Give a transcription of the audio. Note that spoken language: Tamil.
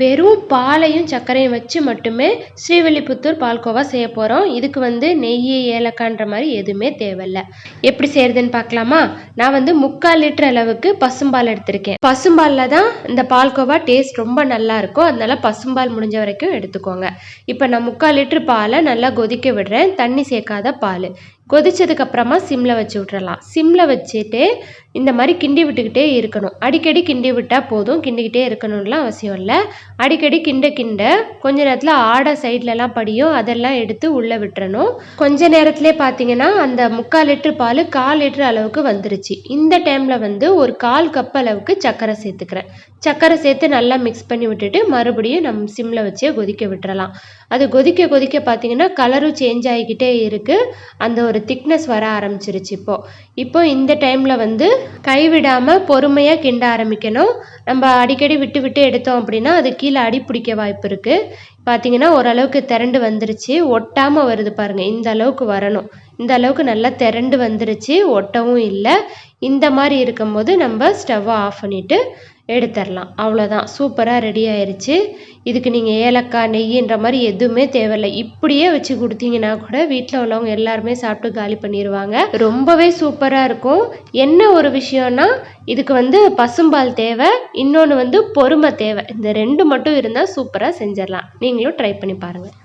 வெறும் பாலையும் சர்க்கரையும் வச்சு மட்டுமே ஸ்ரீவில்லிபுத்தூர் பால்கோவா செய்ய போகிறோம் இதுக்கு வந்து நெய் ஏலக்கான்ற மாதிரி எதுவுமே தேவையில்ல. எப்படி செய்யறதுன்னு பார்க்கலாமா? நான் வந்து முக்கால் லிட்டர் அளவுக்கு பசும்பால் எடுத்திருக்கேன். பசும்பாலில் தான் இந்த பால்கோவா டேஸ்ட் ரொம்ப நல்லா இருக்கும். அதனால பசும்பால் முடிஞ்ச வரைக்கும் எடுத்துக்கோங்க. இப்போ நான் முக்கால் லிட்டர் பாலை நல்லா கொதிக்க விடுறேன். தண்ணி சேர்க்காத பால். கொதிச்சதுக்கு அப்புறமா சிம்மில் வச்சு விட்றலாம் சிம்மில் வச்சுட்டு இந்த மாதிரி கிண்டி விட்டுக்கிட்டே இருக்கணும். அடிக்கடி கிண்டி விட்டால் போதும். கிண்டிக்கிட்டே இருக்கணும்லாம் அவசியம் இல்லை. அடிக்கடி கிண்ட கிண்ட கொஞ்ச நேரத்தில் ஆடை சைட்லலாம் படியும். அதெல்லாம் எடுத்து உள்ளே விட்டுறணும். கொஞ்ச நேரத்திலே பார்த்தீங்கன்னா அந்த முக்கால் லிட்டர் பால் கால் லிட்டர் அளவுக்கு வந்துருச்சு. இந்த டைமில் வந்து ஒரு கால் கப் அளவுக்கு சர்க்கரை சேர்த்துக்கிறேன். சர்க்கரை சேர்த்து நல்லா மிக்ஸ் பண்ணி விட்டுட்டு மறுபடியும் நம்ம சிம்மில் வச்சே கொதிக்க விட்டுறலாம். அது கொதிக்க கொதிக்க பார்த்தீங்கன்னா கலரும் சேஞ்ச் ஆகிக்கிட்டே இருக்குது அந்த ஒரு திக்னஸ் வர ஆரம்பிச்சிருச்சு இப்போ. இப்போ இந்த டைமில் வந்து கைவிடாமல் பொறுமையாக கிண்ட ஆரம்பிக்கணும். நம்ம அடிக்கடி விட்டு விட்டு எடுத்தோம் அப்படின்னா அது கீழே அடி பிடிக்க வாய்ப்பு இருக்குது பார்த்தீங்கன்னா ஓரளவுக்கு திரண்டு வந்துருச்சு. ஒட்டாமல் வருது பாருங்கள் இந்த அளவுக்கு வரணும். இந்த அளவுக்கு நல்லா திரண்டு வந்துருச்சு ஒட்டவும் இல்லை. இந்த மாதிரி இருக்கும்போது நம்ம ஸ்டவ்வை ஆஃப் பண்ணிவிட்டு எடுத்துடலாம் அவ்வளோதான் சூப்பராக ரெடி ஆயிடுச்சு இதுக்கு நீங்கள் ஏலக்காய் நெய்யின்ற மாதிரி எதுவுமே தேவையில்லை. இப்படியே வச்சு கொடுத்தீங்கன்னா கூட வீட்டில் உள்ளவங்க எல்லாருமே சாப்பிட்டு காலி பண்ணிடுவாங்க ரொம்பவே சூப்பராக இருக்கும். என்ன ஒரு விஷயம்னா இதுக்கு வந்து பசும்பால் தேவை இன்னொன்று வந்து பொறுமை தேவை. இந்த ரெண்டு மட்டும் இருந்தால் சூப்பராக செஞ்சிடலாம் நீங்களும் ட்ரை பண்ணி பாருங்கள்